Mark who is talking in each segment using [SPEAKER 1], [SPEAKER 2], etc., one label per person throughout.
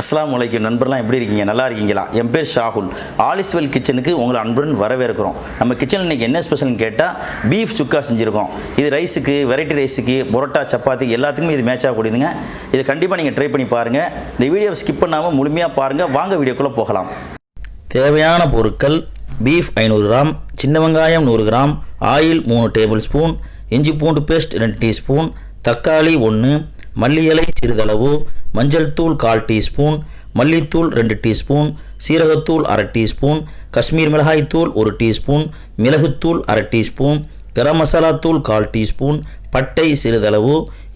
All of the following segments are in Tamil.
[SPEAKER 1] அஸ்லாம் வலைக்கும் நண்பர்லாம் எப்படி இருக்கீங்க நல்லா இருக்கீங்களா என் பேர் ஷாகுல் ஆலிஸ்வெல் கிச்சனுக்கு உங்களை அன்புடன் வரவேற்கிறோம் நம்ம கிச்சனில் இன்றைக்கி என்ன ஸ்பெஷல்னு கேட்டால் பீஃப் சுக்கா செஞ்சுருக்கோம் இது ரைஸுக்கு வெரைட்டி ரைஸுக்கு பொரோட்டா சப்பாத்தி எல்லாத்துக்குமே இது மேட்ச் கூடியதுங்க இது கண்டிப்பாக நீங்கள் ட்ரை பண்ணி பாருங்கள் இந்த வீடியோ ஸ்கிப் பண்ணாமல் முழுமையாக பாருங்கள் வாங்க வீடியோக்குள்ளே போகலாம் தேவையான பொருட்கள் பீஃப் ஐநூறு கிராம் சின்ன வெங்காயம் நூறு கிராம் ஆயில் மூணு டேபிள் ஸ்பூன் இஞ்சி பூண்டு பேஸ்ட் ரெண்டு டீஸ்பூன் தக்காளி ஒன்று மல்லி இலை சிறிதளவு மஞ்சள் தூள் கால் டீஸ்பூன் மல்லித்தூள் ரெண்டு டீஸ்பூன் சீரகத்தூள் அரை டீஸ்பூன் காஷ்மீர் மிளகாய் தூள் ஒரு டீஸ்பூன் மிளகுத்தூள் அரை டீஸ்பூன் கரம் மசாலா தூள் கால் டீஸ்பூன் பட்டை சிறிதளவு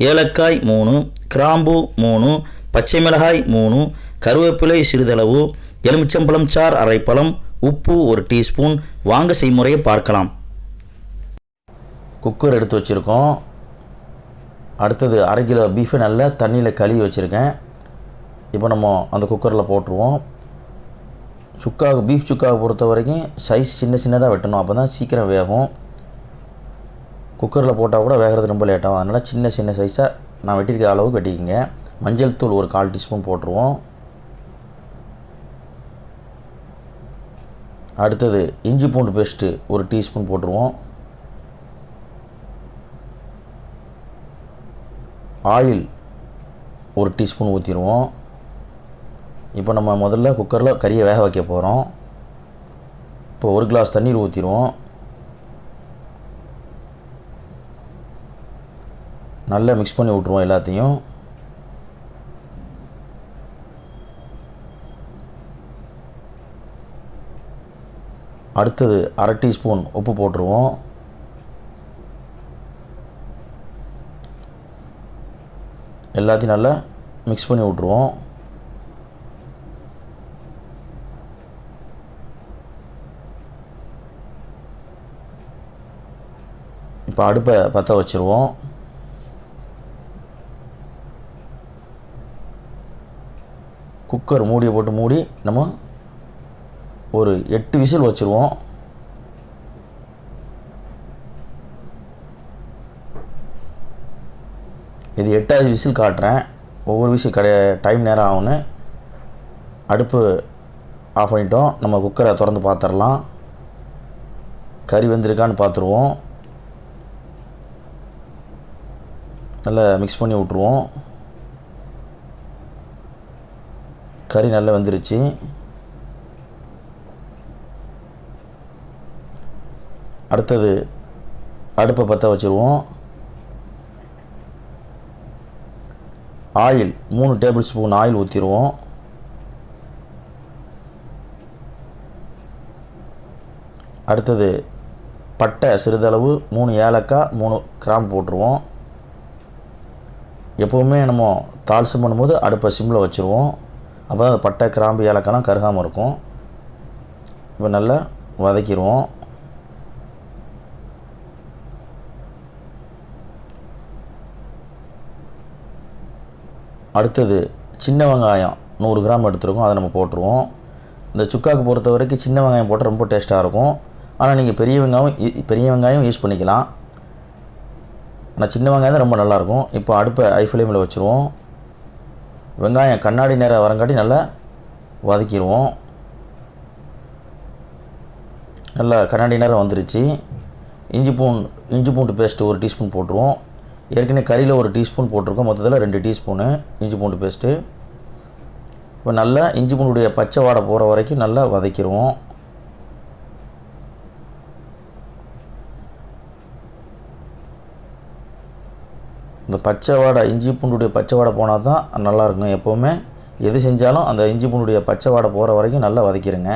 [SPEAKER 1] ஏலக்காய் மூணு கிராம்பு மூணு பச்சை மிளகாய் மூணு கருவேப்பிலை சிறிதளவு எலுமிச்சம்பழம் சார் அரைப்பழம் உப்பு ஒரு டீஸ்பூன் வாங்க செய்முறையை பார்க்கலாம் குக்கர் எடுத்து வச்சுருக்கோம் அடுத்தது அரை கிலோ பீஃபை நல்லா தண்ணியில் கழுவி வச்சுருக்கேன் இப்போ நம்ம அந்த குக்கரில் போட்டுருவோம் சுக்காக பீஃப் சுக்காவை பொறுத்த வரைக்கும் சைஸ் சின்ன சின்னதாக வெட்டணும் அப்போ தான் சீக்கிரம் வேகும் குக்கரில் போட்டால் கூட வேகிறது ரொம்ப லேட்டாகும் அதனால் சின்ன சின்ன சைஸாக நான் வெட்டியிருக்கிற அளவுக்கு வெட்டிக்கிங்க மஞ்சள் தூள் ஒரு கால் டீஸ்பூன் போட்டுருவோம் அடுத்தது இஞ்சி பூண்டு பேஸ்ட்டு ஒரு டீஸ்பூன் போட்டுருவோம் ஆயில் ஒரு டீஸ்பூன் ஊற்றிடுவோம் இப்போ நம்ம முதல்ல குக்கரில் கறியை வேக வைக்க போகிறோம் இப்போ ஒரு கிளாஸ் தண்ணீர் ஊற்றிடுவோம் நல்லா மிக்ஸ் பண்ணி விட்ருவோம் எல்லாத்தையும் அடுத்தது அரை டீஸ்பூன் உப்பு போட்டுருவோம் எல்லாத்தையும் நல்லா மிக்ஸ் பண்ணி விட்ருவோம் இப்போ அடுப்பை பற்ற வச்சுருவோம் குக்கர் மூடியை போட்டு மூடி நம்ம ஒரு எட்டு விசில் வச்சுருவோம் இது எட்டாவது விசில் காட்டுறேன் ஒவ்வொரு விசில் கடை டைம் நேரம் ஆகும்னு அடுப்பு ஆஃப் பண்ணிட்டோம் நம்ம குக்கரை திறந்து பார்த்துடலாம் கறி வந்திருக்கான்னு பார்த்துருவோம் நல்லா மிக்ஸ் பண்ணி விட்ருவோம் கறி நல்லா வந்துருச்சு அடுத்தது அடுப்பை பற்ற வச்சுருவோம் ஆயில் மூணு டேபிள் ஸ்பூன் ஆயில் ஊற்றிடுவோம் அடுத்தது பட்டை சிறிதளவு மூணு ஏலக்காய் மூணு கிராம்பு போட்டுருவோம் எப்போவுமே நம்ம தால்சம் பண்ணும்போது அடுப்பை சிம்மில் வச்சுருவோம் அப்போ தான் அந்த பட்டை கிராம்பு ஏலக்காய்லாம் கருகாமல் இருக்கும் இப்போ நல்லா வதக்கிடுவோம் அடுத்தது சின்ன வெங்காயம் நூறு கிராம் எடுத்துருக்கோம் அதை நம்ம போட்டுருவோம் இந்த சுக்காக்கு பொறுத்த வரைக்கும் சின்ன வெங்காயம் போட்டால் ரொம்ப டேஸ்ட்டாக இருக்கும் ஆனால் நீங்கள் பெரிய வெங்காயம் பெரிய வெங்காயம் யூஸ் பண்ணிக்கலாம் ஆனால் சின்ன வெங்காயம் தான் ரொம்ப நல்லாயிருக்கும் இப்போ அடுப்பை ஐ ஃப்ளேமில் வச்சுருவோம் வெங்காயம் கண்ணாடி நேரம் வரங்காட்டி நல்லா வதக்கிடுவோம் நல்லா கண்ணாடி நேரம் வந்துருச்சு இஞ்சி பூண்டு இஞ்சி பூண்டு பேஸ்ட்டு ஒரு டீஸ்பூன் போட்டுருவோம் ஏற்கனவே கறியில் ஒரு டீஸ்பூன் போட்டிருக்கோம் மொத்தத்தில் ரெண்டு டீஸ்பூனு இஞ்சி பூண்டு பேஸ்ட்டு இப்போ நல்லா இஞ்சி பூண்டுடைய பச்சை வாடை போகிற வரைக்கும் நல்லா வதக்கிடுவோம் இந்த பச்சை வாடை இஞ்சி பூண்டுடைய பச்சை வாடை போனால் தான் நல்லாயிருக்கும் எப்போவுமே எது செஞ்சாலும் அந்த இஞ்சி பூண்டுடைய பச்சை வாடை போகிற வரைக்கும் நல்லா வதக்கிடுங்க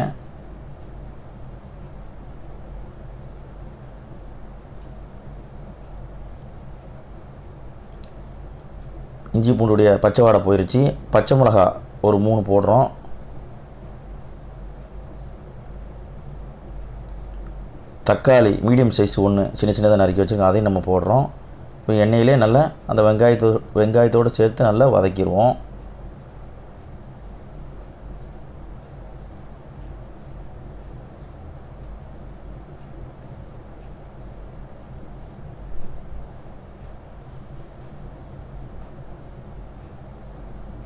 [SPEAKER 1] இஞ்சி பூண்டுடைய பச்சை வாடை போயிடுச்சு பச்சை மிளகா ஒரு மூணு போடுறோம் தக்காளி மீடியம் சைஸ் ஒன்று சின்ன சின்னதாக நறுக்கி வச்சுருக்கோம் அதையும் நம்ம போடுறோம் இப்போ எண்ணெயிலே நல்லா அந்த வெங்காயத்தோ வெங்காயத்தோடு சேர்த்து நல்லா வதக்கிடுவோம்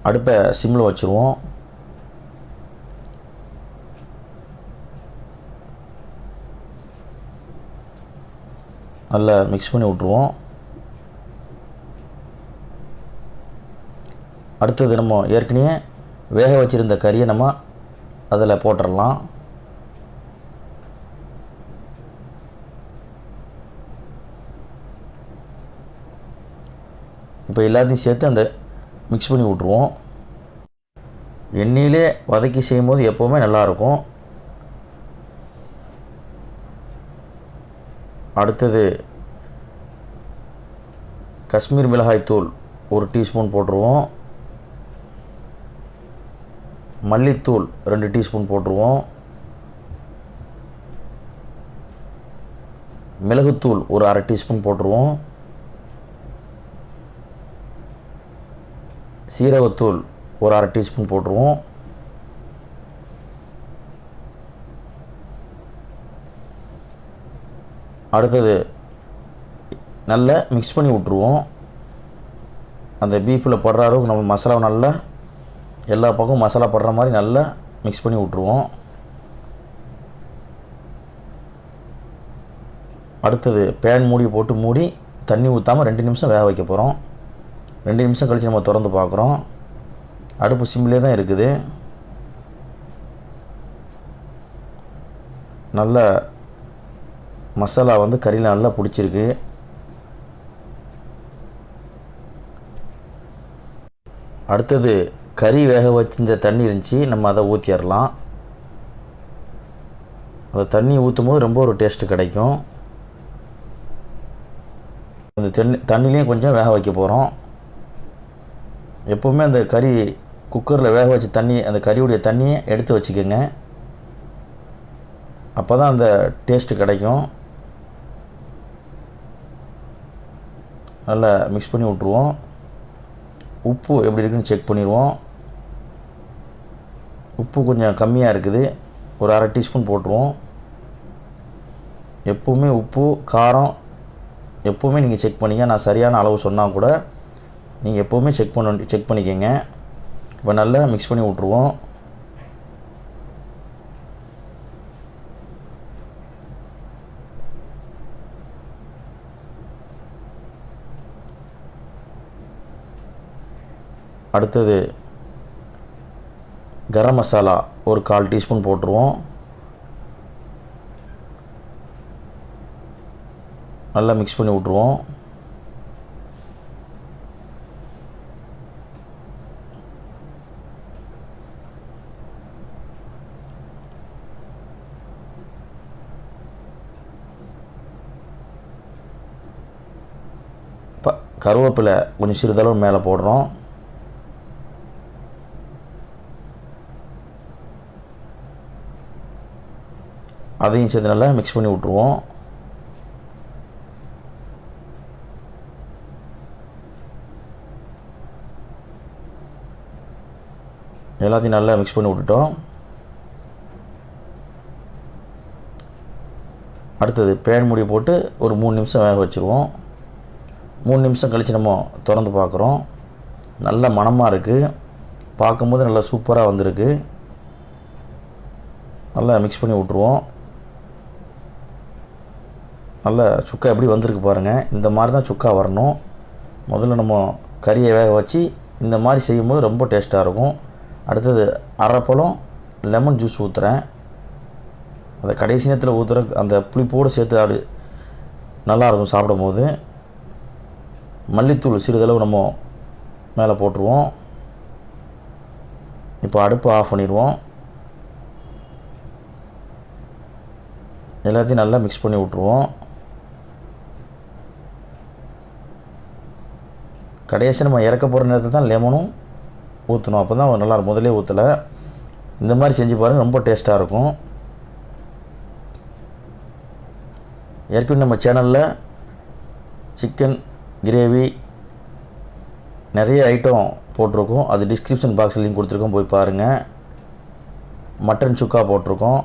[SPEAKER 1] அடுப்பை சிம்மில் வச்சுருவோம் நல்லா மிக்ஸ் பண்ணி விட்ருவோம் அடுத்தது நம்ம ஏற்கனவே வேக வச்சுருந்த கறியை நம்ம அதில் போட்டுடலாம் இப்போ எல்லாத்தையும் சேர்த்து அந்த மிக்ஸ் பண்ணி விட்ருவோம் எண்ணெயிலே வதக்கி செய்யும்போது எப்போவுமே நல்லாயிருக்கும் அடுத்தது காஷ்மீர் மிளகாய் தூள் ஒரு டீஸ்பூன் போட்டுருவோம் மல்லித்தூள் ரெண்டு டீஸ்பூன் போட்டுருவோம் மிளகுத்தூள் ஒரு அரை டீஸ்பூன் போட்டுருவோம் சீரகத்தூள் ஒரு அரை டீஸ்பூன் போட்டுருவோம் அடுத்தது நல்லா மிக்ஸ் பண்ணி விட்ருவோம் அந்த பீஃபில் படுற அளவுக்கு நம்ம மசாலாவை நல்லா எல்லா பக்கமும் மசாலா படுற மாதிரி நல்லா மிக்ஸ் பண்ணி விட்ருவோம் அடுத்தது பேன் மூடி போட்டு மூடி தண்ணி ஊற்றாமல் ரெண்டு நிமிஷம் வேக வைக்க போகிறோம் ரெண்டு நிமிஷம் கழித்து நம்ம திறந்து பார்க்குறோம் அடுப்பு சிம்லே தான் இருக்குது நல்ல மசாலா வந்து கறியில் நல்லா பிடிச்சிருக்கு அடுத்தது கறி வேக வச்சிருந்த தண்ணி இருந்துச்சு நம்ம அதை ஊற்றிடலாம் அந்த தண்ணி ஊற்றும் போது ரொம்ப ஒரு டேஸ்ட்டு கிடைக்கும் அந்த தண்ணி தண்ணிலையும் கொஞ்சம் வேக வைக்க போகிறோம் எப்போவுமே அந்த கறி குக்கரில் வேக வச்ச தண்ணி அந்த கறியுடைய தண்ணியை எடுத்து வச்சுக்கோங்க அப்போ தான் அந்த டேஸ்ட்டு கிடைக்கும் நல்லா மிக்ஸ் பண்ணி விட்ருவோம் உப்பு எப்படி இருக்குன்னு செக் பண்ணிடுவோம் உப்பு கொஞ்சம் கம்மியாக இருக்குது ஒரு அரை டீஸ்பூன் போட்டுருவோம் எப்போவுமே உப்பு காரம் எப்போவுமே நீங்கள் செக் பண்ணிங்க நான் சரியான அளவு சொன்னால் கூட நீங்கள் எப்போவுமே செக் பண்ண செக் பண்ணிக்கோங்க இப்போ நல்லா மிக்ஸ் பண்ணி விட்ருவோம் அடுத்தது கரம் மசாலா ஒரு கால் டீஸ்பூன் போட்டுருவோம் நல்லா மிக்ஸ் பண்ணி விட்ருவோம் கருவேப்பிலை கொஞ்சம் சிறிதளவு மேலே போடுறோம் அதையும் சேர்த்து நல்லா மிக்ஸ் பண்ணி விட்ருவோம் எல்லாத்தையும் நல்லா மிக்ஸ் பண்ணி விட்டுட்டோம் அடுத்தது பேன் மூடி போட்டு ஒரு மூணு நிமிஷம் வேக வச்சுருவோம் மூணு நிமிஷம் கழித்து நம்ம திறந்து பார்க்குறோம் நல்ல மனமாக இருக்குது பார்க்கும்போது நல்லா சூப்பராக வந்திருக்கு நல்லா மிக்ஸ் பண்ணி விட்ருவோம் நல்லா சுக்கா எப்படி வந்திருக்கு பாருங்கள் இந்த மாதிரி தான் சுக்கா வரணும் முதல்ல நம்ம கறியை வேக வச்சு இந்த மாதிரி செய்யும்போது ரொம்ப டேஸ்ட்டாக இருக்கும் அடுத்தது அரைப்பழம் லெமன் ஜூஸ் ஊற்றுறேன் அந்த கடைசி நேரத்தில் ஊற்றுற அந்த புளிப்போடு சேர்த்து ஆடு நல்லாயிருக்கும் சாப்பிடும்போது மல்லித்தூள் சிறிதளவு நம்ம மேலே போட்டுருவோம் இப்போ அடுப்பு ஆஃப் பண்ணிடுவோம் எல்லாத்தையும் நல்லா மிக்ஸ் பண்ணி விட்ருவோம் கடைசி நம்ம இறக்க போகிற நேரத்தில் தான் லெமனும் ஊற்றணும் அப்போ தான் நல்லா முதலே ஊற்றலை இந்த மாதிரி செஞ்சு பாருங்கள் ரொம்ப டேஸ்ட்டாக இருக்கும் ஏற்கனவே நம்ம சேனலில் சிக்கன் கிரேவி நிறைய ஐட்டம் போட்டிருக்கோம் அது டிஸ்கிரிப்ஷன் பாக்ஸ் லிங்க் கொடுத்துருக்கோம் போய் பாருங்கள் மட்டன் சுக்கா போட்டிருக்கோம்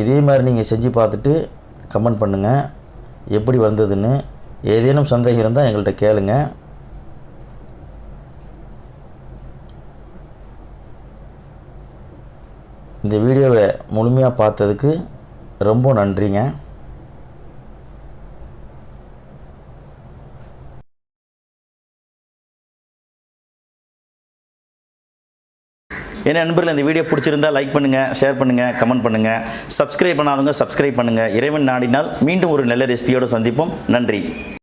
[SPEAKER 1] இதே மாதிரி நீங்கள் செஞ்சு பார்த்துட்டு கமெண்ட் பண்ணுங்கள் எப்படி வந்ததுன்னு ஏதேனும் சந்தேகம் இருந்தால் எங்கள்கிட்ட கேளுங்க இந்த வீடியோவை முழுமையாக பார்த்ததுக்கு ரொம்ப நன்றிங்க ஏன்னா நண்பர்கள் இந்த வீடியோ பிடிச்சிருந்தால் லைக் பண்ணுங்கள் ஷேர் பண்ணுங்கள் கமெண்ட் பண்ணுங்கள் சப்ஸ்கிரைப் பண்ணாதவங்க சப்ஸ்கிரைப் பண்ணுங்கள் இறைவன் நாடினால் மீண்டும் ஒரு நல்ல ரெசிபியோடு சந்திப்போம் நன்றி